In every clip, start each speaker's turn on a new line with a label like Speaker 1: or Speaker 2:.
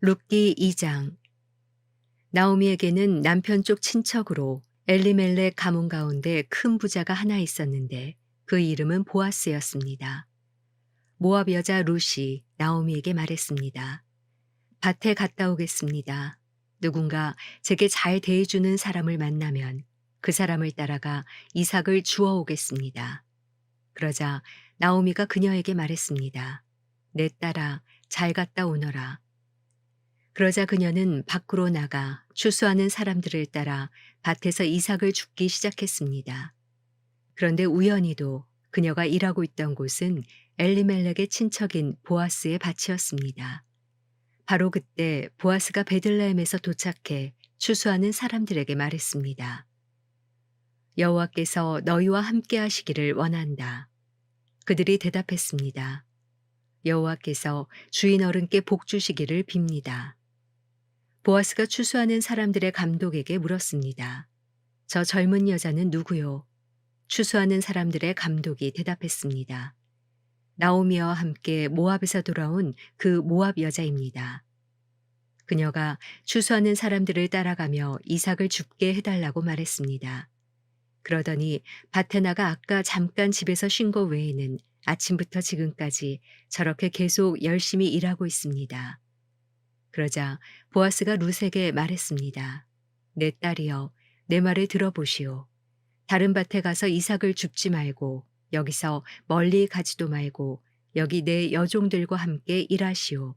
Speaker 1: 룻기 2장 나오미에게는 남편 쪽 친척으로 엘리멜렉 가문 가운데 큰 부자가 하나 있었는데 그 이름은 보아스였습니다. 모압 여자 룻이 나오미에게 말했습니다. 밭에 갔다 오겠습니다. 누군가 제게 잘 대해주는 사람을 만나면 그 사람을 따라가 이삭을 주워 오겠습니다. 그러자 나오미가 그녀에게 말했습니다. 내 딸아, 잘 갔다 오너라. 그러자 그녀는 밖으로 나가 추수하는 사람들을 따라 밭에서 이삭을 줍기 시작했습니다. 그런데 우연히도 그녀가 일하고 있던 곳은 엘리멜렉의 친척인 보아스의 밭이었습니다. 바로 그때 보아스가 베들레헴에서 도착해 추수하는 사람들에게 말했습니다. 여호와께서 너희와 함께 하시기를 원한다. 그들이 대답했습니다. 여호와께서 주인 어른께 복 주시기를 빕니다. 보아스가 추수하는 사람들의 감독에게 물었습니다. 저 젊은 여자는 누구요? 추수하는 사람들의 감독이 대답했습니다. 나오미와 함께 모압에서 돌아온 그 모압 여자입니다. 그녀가 추수하는 사람들을 따라가며 이삭을 줍게 해달라고 말했습니다. 그러더니 밭에 나가 아까 잠깐 집에서 쉰 거 외에는 아침부터 지금까지 저렇게 계속 열심히 일하고 있습니다. 그러자 보아스가 룻에게 말했습니다. 내 딸이여, 내 말을 들어보시오. 다른 밭에 가서 이삭을 줍지 말고 여기서 멀리 가지도 말고 여기 내 여종들과 함께 일하시오.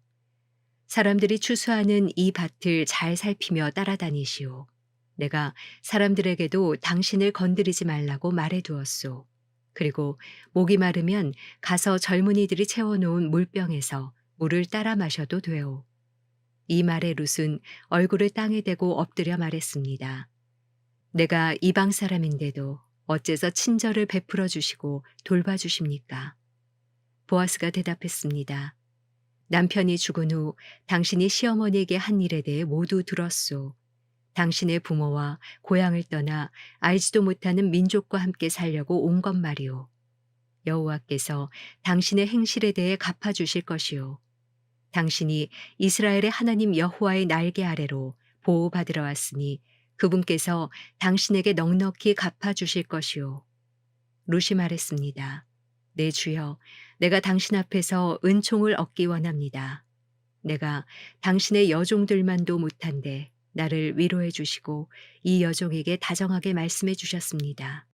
Speaker 1: 사람들이 추수하는 이 밭을 잘 살피며 따라다니시오. 내가 사람들에게도 당신을 건드리지 말라고 말해 두었소. 그리고 목이 마르면 가서 젊은이들이 채워놓은 물병에서 물을 따라 마셔도 돼요. 이 말에 룻은 얼굴을 땅에 대고 엎드려 말했습니다. 내가 이방 사람인데도 어째서 친절을 베풀어 주시고 돌봐 주십니까? 보아스가 대답했습니다. 남편이 죽은 후 당신이 시어머니에게 한 일에 대해 모두 들었소. 당신의 부모와 고향을 떠나 알지도 못하는 민족과 함께 살려고 온 것 말이오. 여호와께서 당신의 행실에 대해 갚아주실 것이오. 당신이 이스라엘의 하나님 여호와의 날개 아래로 보호받으러 왔으니 그분께서 당신에게 넉넉히 갚아주실 것이오. 루시 말했습니다. 내 주여, 내가 당신 앞에서 은총을 얻기 원합니다. 내가 당신의 여종들만도 못한데 나를 위로해 주시고 이 여종에게 다정하게 말씀해 주셨습니다.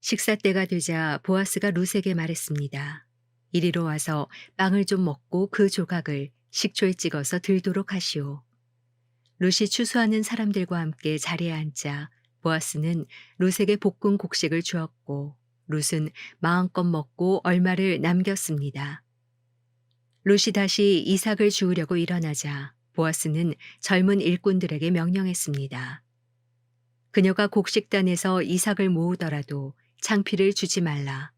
Speaker 1: 식사 때가 되자 보아스가 룻에게 말했습니다. 이리로 와서 빵을 좀 먹고 그 조각을 식초에 찍어서 들도록 하시오. 룻이 추수하는 사람들과 함께 자리에 앉자 보아스는 룻에게 볶은 곡식을 주었고 룻은 마음껏 먹고 얼마를 남겼습니다. 룻이 다시 이삭을 주우려고 일어나자 보아스는 젊은 일꾼들에게 명령했습니다. 그녀가 곡식단에서 이삭을 모으더라도 창피를 주지 말라.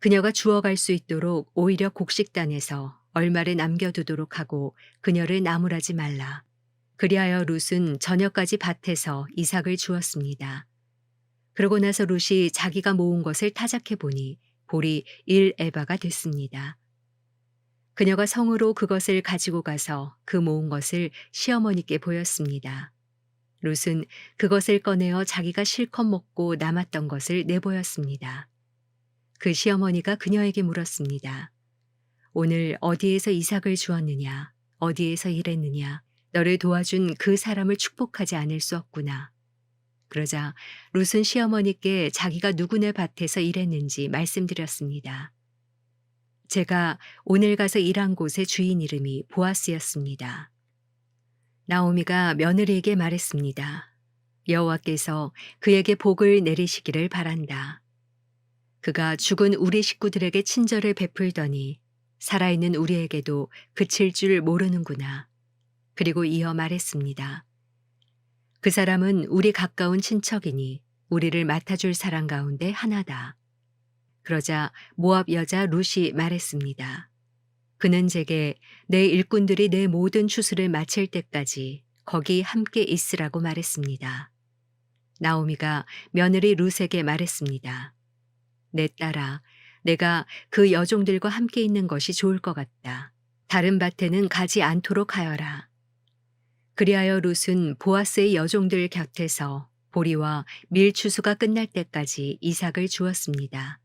Speaker 1: 그녀가 주워갈 수 있도록 오히려 곡식단에서 얼마를 남겨두도록 하고 그녀를 나무라지 말라. 그리하여 룻은 저녁까지 밭에서 이삭을 주었습니다. 그러고 나서 룻이 자기가 모은 것을 타작해 보니 볼이 1에바가 됐습니다. 그녀가 성으로 그것을 가지고 가서 그 모은 것을 시어머니께 보였습니다. 룻은 그것을 꺼내어 자기가 실컷 먹고 남았던 것을 내보였습니다. 그 시어머니가 그녀에게 물었습니다. 오늘 어디에서 이삭을 주었느냐? 어디에서 일했느냐? 너를 도와준 그 사람을 축복하지 않을 수 없구나. 그러자 룻은 시어머니께 자기가 누구네 밭에서 일했는지 말씀드렸습니다. 제가 오늘 가서 일한 곳의 주인 이름이 보아스였습니다. 나오미가 며느리에게 말했습니다. 여호와께서 그에게 복을 내리시기를 바란다. 그가 죽은 우리 식구들에게 친절을 베풀더니 살아있는 우리에게도 그칠 줄 모르는구나. 그리고 이어 말했습니다. 그 사람은 우리 가까운 친척이니 우리를 맡아줄 사람 가운데 하나다. 그러자 모압 여자 룻이 말했습니다. 그는 제게 내 일꾼들이 내 모든 추수를 마칠 때까지 거기 함께 있으라고 말했습니다. 나오미가 며느리 룻에게 말했습니다. 내 딸아, 내가 그 여종들과 함께 있는 것이 좋을 것 같다. 다른 밭에는 가지 않도록 하여라. 그리하여 룻은 보아스의 여종들 곁에서 보리와 밀 추수가 끝날 때까지 이삭을 주었습니다.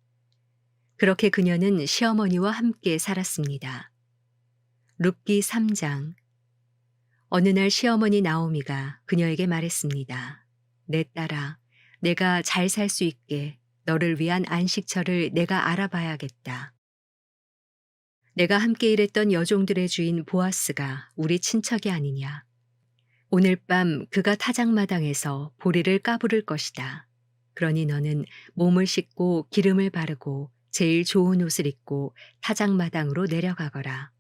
Speaker 1: 그렇게 그녀는 시어머니와 함께 살았습니다. 룻기 3장 어느 날 시어머니 나오미가 그녀에게 말했습니다. 내 딸아, 내가 잘 살 수 있게 너를 위한 안식처를 내가 알아봐야겠다. 내가 함께 일했던 여종들의 주인 보아스가 우리 친척이 아니냐. 오늘 밤 그가 타작마당에서 보리를 까부를 것이다. 그러니 너는 몸을 씻고 기름을 바르고 제일 좋은 옷을 입고 타작마당으로 내려가거라.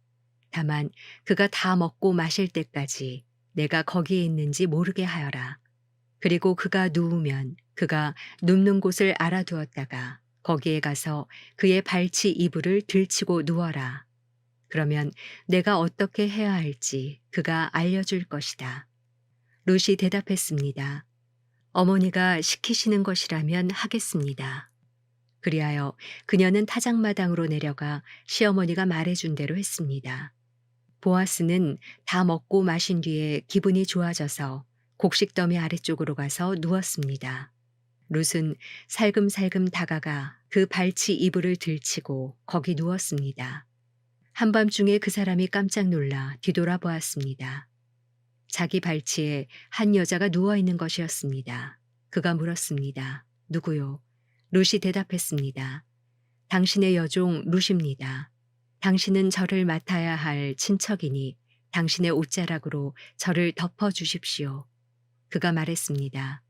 Speaker 1: 다만 그가 다 먹고 마실 때까지 내가 거기에 있는지 모르게 하여라. 그리고 그가 누우면 그가 눕는 곳을 알아두었다가 거기에 가서 그의 발치 이불을 들치고 누워라. 그러면 내가 어떻게 해야 할지 그가 알려줄 것이다. 루시 대답했습니다. 어머니가 시키시는 것이라면 하겠습니다. 그리하여 그녀는 타작마당으로 내려가 시어머니가 말해준 대로 했습니다. 보아스는 다 먹고 마신 뒤에 기분이 좋아져서 곡식더미 아래쪽으로 가서 누웠습니다. 룻은 살금살금 다가가 그 발치 이불을 들치고 거기 누웠습니다. 한밤중에 그 사람이 깜짝 놀라 뒤돌아 보았습니다. 자기 발치에 한 여자가 누워 있는 것이었습니다. 그가 물었습니다. 누구요? 룻이 대답했습니다. 당신의 여종 룻입니다. 당신은 저를 맡아야 할 친척이니 당신의 옷자락으로 저를 덮어 주십시오. 그가 말했습니다.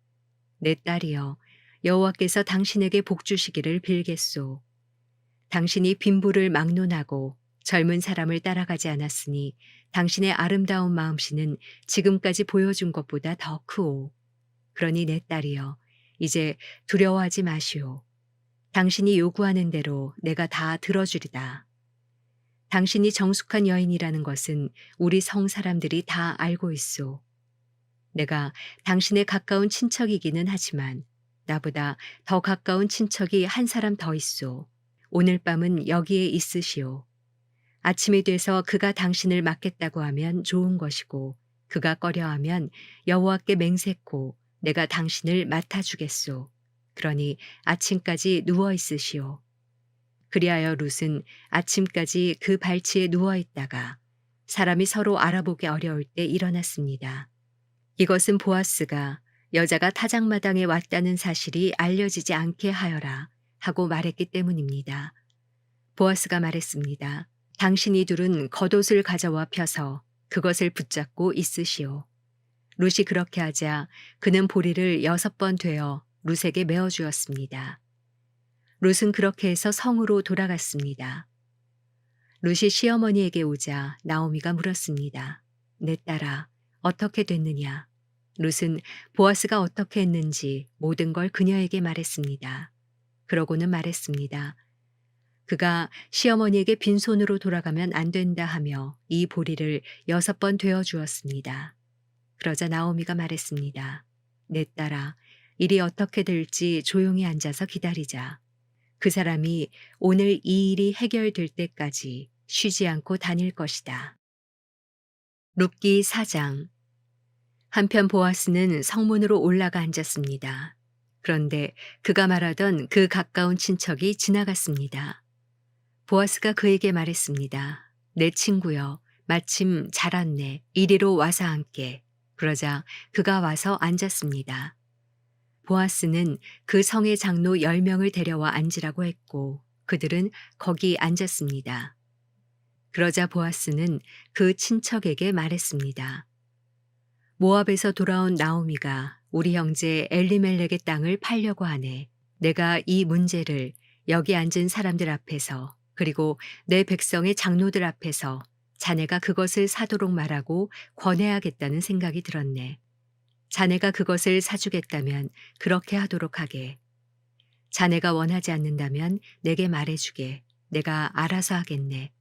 Speaker 1: 내 딸이여, 여호와께서 당신에게 복 주시기를 빌겠소. 당신이 빈부를 막론하고 젊은 사람을 따라가지 않았으니 당신의 아름다운 마음씨는 지금까지 보여준 것보다 더 크오. 그러니 내 딸이여, 이제 두려워하지 마시오. 당신이 요구하는 대로 내가 다 들어주리다. 당신이 정숙한 여인이라는 것은 우리 성 사람들이 다 알고 있소. 내가 당신의 가까운 친척이기는 하지만 나보다 더 가까운 친척이 한 사람 더 있소. 오늘 밤은 여기에 있으시오. 아침이 돼서 그가 당신을 맡겠다고 하면 좋은 것이고 그가 꺼려하면 여호와께 맹세코 내가 당신을 맡아주겠소. 그러니 아침까지 누워 있으시오. 그리하여 룻은 아침까지 그 발치에 누워 있다가 사람이 서로 알아보기 어려울 때 일어났습니다. 이것은 보아스가 여자가 타작마당에 왔다는 사실이 알려지지 않게 하여라 하고 말했기 때문입니다. 보아스가 말했습니다. 당신이 둘은 겉옷을 가져와 펴서 그것을 붙잡고 있으시오. 룻이 그렇게 하자 그는 보리를 여섯 번 되어 룻에게 메어 주었습니다. 룻은 그렇게 해서 성으로 돌아갔습니다. 룻이 시어머니에게 오자 나오미가 물었습니다. 내 딸아, 어떻게 됐느냐? 룻은 보아스가 어떻게 했는지 모든 걸 그녀에게 말했습니다. 그러고는 말했습니다. 그가 시어머니에게 빈손으로 돌아가면 안 된다 하며 이 보리를 여섯 번 되어 주었습니다. 그러자 나오미가 말했습니다. 내 딸아, 일이 어떻게 될지 조용히 앉아서 기다리자. 그 사람이 오늘 이 일이 해결될 때까지 쉬지 않고 다닐 것이다. 룻기 4장 한편 보아스는 성문으로 올라가 앉았습니다. 그런데 그가 말하던 그 가까운 친척이 지나갔습니다. 보아스가 그에게 말했습니다. 내 친구여, 마침 잘 왔네. 이리로 와서 함께. 그러자 그가 와서 앉았습니다. 보아스는 그 성의 장로 10명을 데려와 앉으라고 했고 그들은 거기 앉았습니다. 그러자 보아스는 그 친척에게 말했습니다. 모압에서 돌아온 나오미가 우리 형제 엘리멜렉의 땅을 팔려고 하네. 내가 이 문제를 여기 앉은 사람들 앞에서 그리고 내 백성의 장로들 앞에서 자네가 그것을 사도록 말하고 권해야겠다는 생각이 들었네. 자네가 그것을 사주겠다면 그렇게 하도록 하게. 자네가 원하지 않는다면 내게 말해주게. 내가 알아서 하겠네.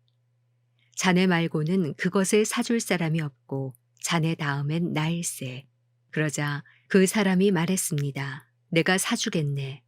Speaker 1: 자네 말고는 그것을 사줄 사람이 없고 자네 다음엔 나일세. 그러자 그 사람이 말했습니다. 내가 사주겠네.